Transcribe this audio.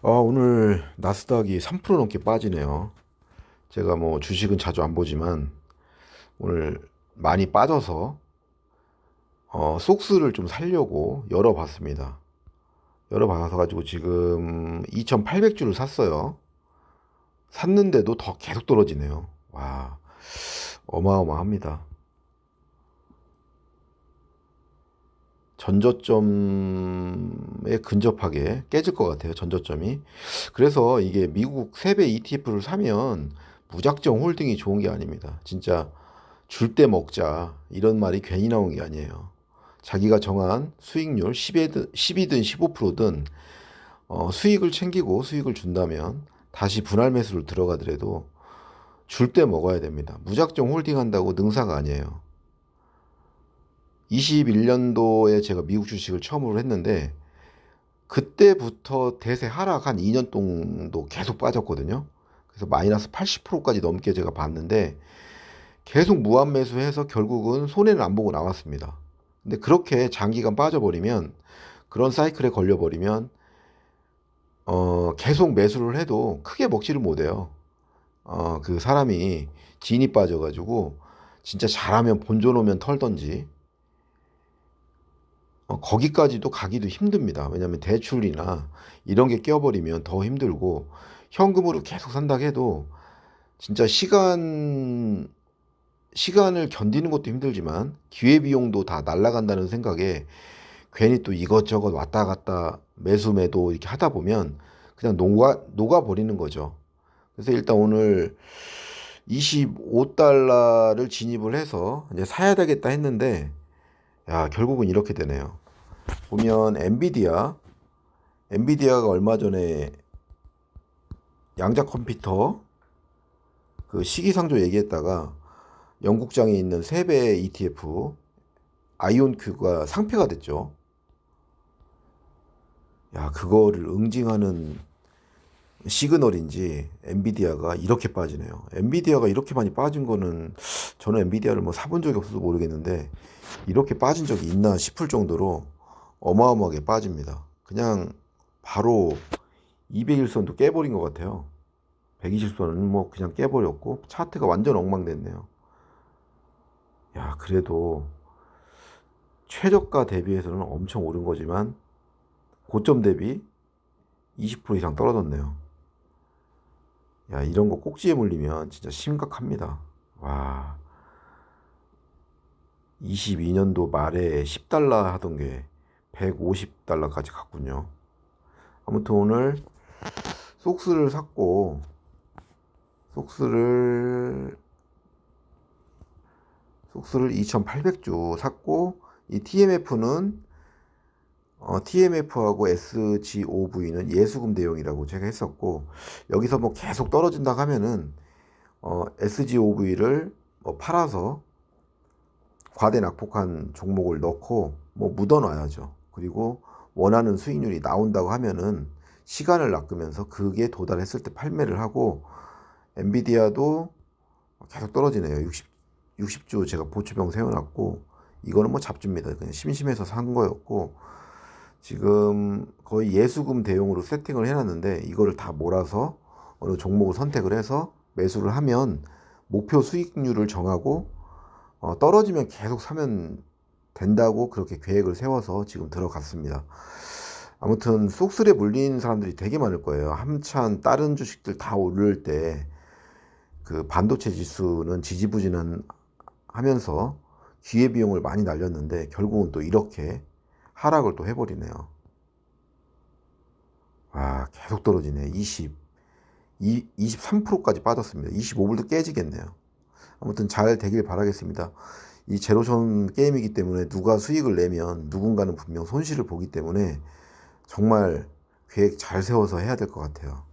아, 오늘 나스닥이 3% 넘게 빠지네요. 제가 뭐 주식은 자주 안 보지만 오늘 많이 빠져서 어, 속스를 좀 살려고 열어봤습니다. 열어봐서 가지고 지금 2,800주를 샀어요. 샀는데도 더 계속 떨어지네요. 와, 어마어마합니다. 전저점에 근접하게 깨질 것 같아요. 전저점이. 그래서 이게 미국 세배 ETF를 사면 무작정 홀딩이 좋은 게 아닙니다. 진짜 줄 때 먹자 이런 말이 괜히 나온 게 아니에요. 자기가 정한 수익률 10이든 10이든 15%든 어, 수익을 챙기고 수익을 준다면 다시 분할 매수를 들어가더라도 줄 때 먹어야 됩니다. 무작정 홀딩한다고 능사가 아니에요. 21년도에 제가 미국 주식을 처음으로 했는데 그때부터 대세 하락 한 2년 정도 계속 빠졌거든요. 그래서 마이너스 80%까지 넘게 제가 봤는데 계속 무한 매수해서 결국은 손해는 안 보고 나왔습니다. 근데 그렇게 장기간 빠져버리면 그런 사이클에 걸려버리면 어, 계속 매수를 해도 크게 먹지를 못해요. 어, 그 사람이 진이 빠져가지고 진짜 잘하면 본전 오면 털던지 어, 거기까지도 가기도 힘듭니다. 왜냐하면 대출이나 이런 게 껴버리면 더 힘들고 현금으로 계속 산다 해도 진짜 시간 시간을 견디는 것도 힘들지만 기회비용도 다 날라간다는 생각에 괜히 또 이것저것 왔다 갔다 매수 매도 이렇게 하다 보면 그냥 녹아 녹아 버리는 거죠. 그래서 일단 오늘 25달러를 진입을 해서 이제 사야 되겠다 했는데 야 결국은 이렇게 되네요. 보면 엔비디아 엔비디아가 얼마 전에 양자 컴퓨터 그 시기상조 얘기했다가 영국장에 있는 세배 ETF 아이온큐가 상폐가 됐죠. 야, 그거를 응징하는 시그널인지 엔비디아가 이렇게 빠지네요. 엔비디아가 이렇게 많이 빠진 거는 저는 엔비디아를 뭐 사본 적이 없어서 모르겠는데 이렇게 빠진 적이 있나 싶을 정도로 어마어마하게 빠집니다. 그냥 바로 200일선도 깨버린 것 같아요. 120선은 뭐 그냥 깨버렸고 차트가 완전 엉망됐네요. 야, 그래도 최저가 대비해서는 엄청 오른 거지만 고점 대비 20% 이상 떨어졌네요. 야, 이런 거 꼭지에 물리면 진짜 심각합니다. 와. 22년도 말에 10달러 하던 게 150달러까지 갔군요. 아무튼 오늘 속스를 샀고 속스를 속스를 2,800주 샀고 이 TMF는 어, TMF하고 SGOV는 예수금 대용이라고 제가 했었고 여기서 뭐 계속 떨어진다 하면은 어, SGOV를 뭐 팔아서 과대 낙폭한 종목을 넣고 뭐 묻어놔야죠. 그리고 원하는 수익률이 나온다고 하면은 시간을 낚으면서 그게 도달했을 때 판매를 하고 엔비디아도 계속 떨어지네요. 60, 60주 제가 보초병 세워놨고 이거는 뭐 잡줍니다. 그냥 심심해서 산 거였고 지금 거의 예수금 대용으로 세팅을 해놨는데 이거를 다 몰아서 어느 종목을 선택을 해서 매수를 하면 목표 수익률을 정하고 어, 떨어지면 계속 사면 된다고 그렇게 계획을 세워서 지금 들어갔습니다. 아무튼 속슬에 물린 사람들이 되게 많을 거예요. 한참 다른 주식들 다 오를 때 그 반도체 지수는 지지부진한 하면서 기회비용을 많이 날렸는데 결국은 또 이렇게 하락을 또 해버리네요. 와, 계속 떨어지네. 20, 23%까지 빠졌습니다. 25불도 깨지겠네요. 아무튼 잘 되길 바라겠습니다. 이 제로섬 게임이기 때문에 누가 수익을 내면 누군가는 분명 손실을 보기 때문에 정말 계획 잘 세워서 해야 될 것 같아요.